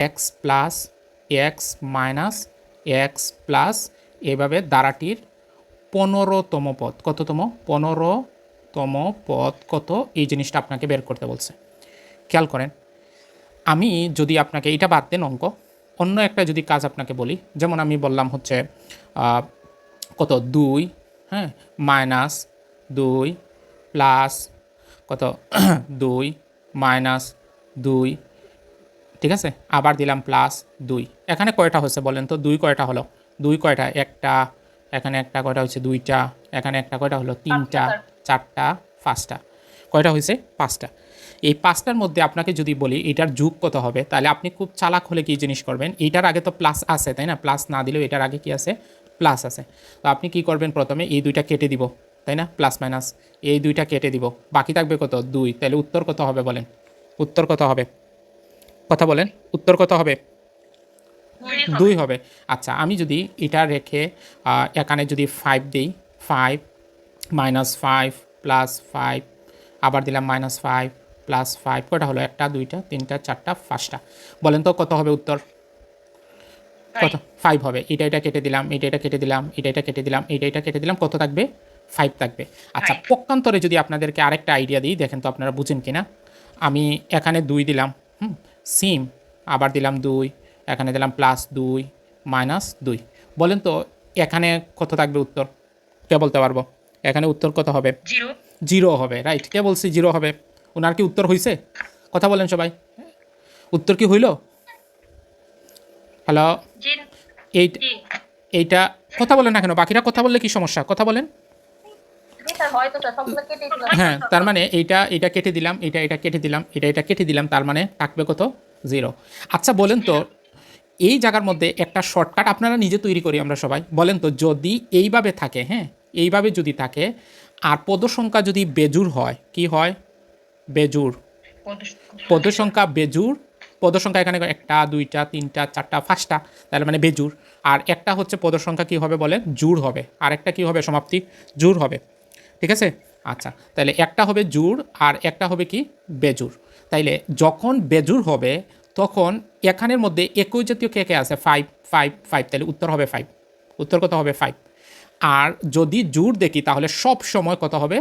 X plus x minus x plus এভাবে দ্বারাটির পনেরোতম পদ, কততম? পনেরোতম পদ কত? এই জিনিসটা আপনাকে বের করতে বলছে। খেয়াল করেন, আমি যদি আপনাকে এটা বাদ দেন অঙ্ক, অন্য একটা যদি কাজ আপনাকে বলি, যেমন আমি বললাম হচ্ছে কত? দুই হ্যাঁ? মাইনাস দুই প্লাস কত? দুই মাইনাস দুই ঠিক আছে? আবার দিলাম প্লাস দুই। এখানে কয়টা হচ্ছে বলেন তো? দুই কয়টা হলো? দুই কয়টা? একটা এখানে একটা কয়টা হচ্ছে দুইটা এখানে একটা কয়টা হলো? তিনটা চারটা পাঁচটা। কয়টা হয়েছে? পাঁচটা। এই পাঁচটার মধ্যে আপনাকে যদি বলি এটার যুগ কত হবে? তাহলে আপনি খুব চালাক হলে কি জিনিস করবেন? এটার আগে তো প্লাস আছে তাই না? প্লাস না দিলেও এটার আগে কি আছে? প্লাস আছে। তো আপনি কি করবেন প্রথমে? এই দুইটা কেটে দিব তাই না? প্লাস মাইনাস এই দুইটা কেটে দিব। বাকি থাকবে কত? দুই। তাহলে উত্তর কত হবে বলেন? উত্তর কত হবে? কথা বলেন উত্তর কত হবে? দুই হবে। আচ্ছা আমি যদি এটা রেখে এখানে যদি ফাইভ দিই five minus five plus five আবার দিলাম মাইনাস ফাইভ প্লাস ফাইভ কটা হলো? একটা দুইটা তিনটা চারটা পাঁচটা। বলেন তো কত হবে উত্তর? কত? ফাইভ হবে। এটা এটা কেটে দিলাম এটা এটা কেটে দিলাম এটা এটা কেটে দিলাম এটা এটা কেটে দিলাম কত থাকবে? ফাইভ থাকবে। আচ্ছা পক্ষান্তরে যদি আপনাদেরকে আরেকটা আইডিয়া দিই দেখেন তো আপনারা বুঝেন কিনা। আমি এখানে দুই দিলাম হুম? সিম আবার দিলাম দুই এখানে দিলাম প্লাস দুই মাইনাস দুই। বলেন তো এখানে কত থাকবে উত্তর? কে বলতে পারব? এখানে উত্তর কত হবে? জিরো। হবে রাইট কে বলছি জিরো হবে? ওনার কি উত্তর হয়েছে কথা বলেন সবাই। উত্তর কি হইল? হ্যালো জি এই জি। এইটা কথা বলেন না কেন? বাকিরা কথা বললে কি সমস্যা? কথা বলেন। হ্যাঁ তার মানে এইটা এটা কেটে দিলাম এটা এটা কেটে দিলাম এটা এটা কেটে দিলাম, তার মানে থাকবে কত? জিরো আচ্ছা বলেন তো, এই জায়গার মধ্যে একটা শর্টকাট আপনারা নিজে তৈরি করি আমরা সবাই। বলেন তো, যদি এইভাবে থাকে হ্যাঁ এইভাবে যদি থাকে, আর পদ সংখ্যা যদি বেজুর হয়, কি হয়? বেজুর পদ সংখ্যা বেজুর পদ সংখ্যা এখানে একটা, দুইটা, তিনটা, চারটা, পাঁচটা তাহলে মানে বেজুর আর একটা হচ্ছে পদ সংখ্যা কী হবে বলে জুর হবে। আর একটা কী হবে সমাপ্তি? জুর হবে। ঠিক আছে? আচ্ছা তাহলে একটা হবে জুর আর একটা হবে কি? বেজুর। তাইলে যখন বেজুর হবে, তখন এখানের মধ্যে একই জাতীয় কে কে আছে? ফাইভ ফাইভ ফাইভ তাহলে উত্তর হবে ফাইভ উত্তর কত হবে? ফাইভ আর যদি জুর দেখি, তাহলে সব সময় কত হবে?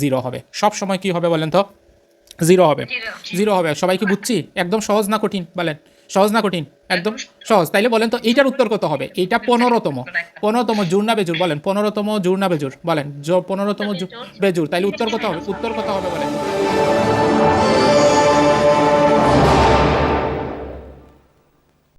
জিরো হবে। সব সময় কি হবে বলেন তো? জিরো হবে। জিরো হবে। সবাই কি বুঝছি? একদম সহজ না কঠিন? বলেন। সহজ না কঠিন? একদম সহজ। তাইলে বলেন তো এইটার উত্তর কত হবে? এইটা পনেরোতম। পনেরোতম জুর না বেজুর বলেন পনেরোতম জুর না বেজুর বলেন পনেরোতম বেজুর তাইলে উত্তর কত হবে? উত্তর কত হবে বলেন?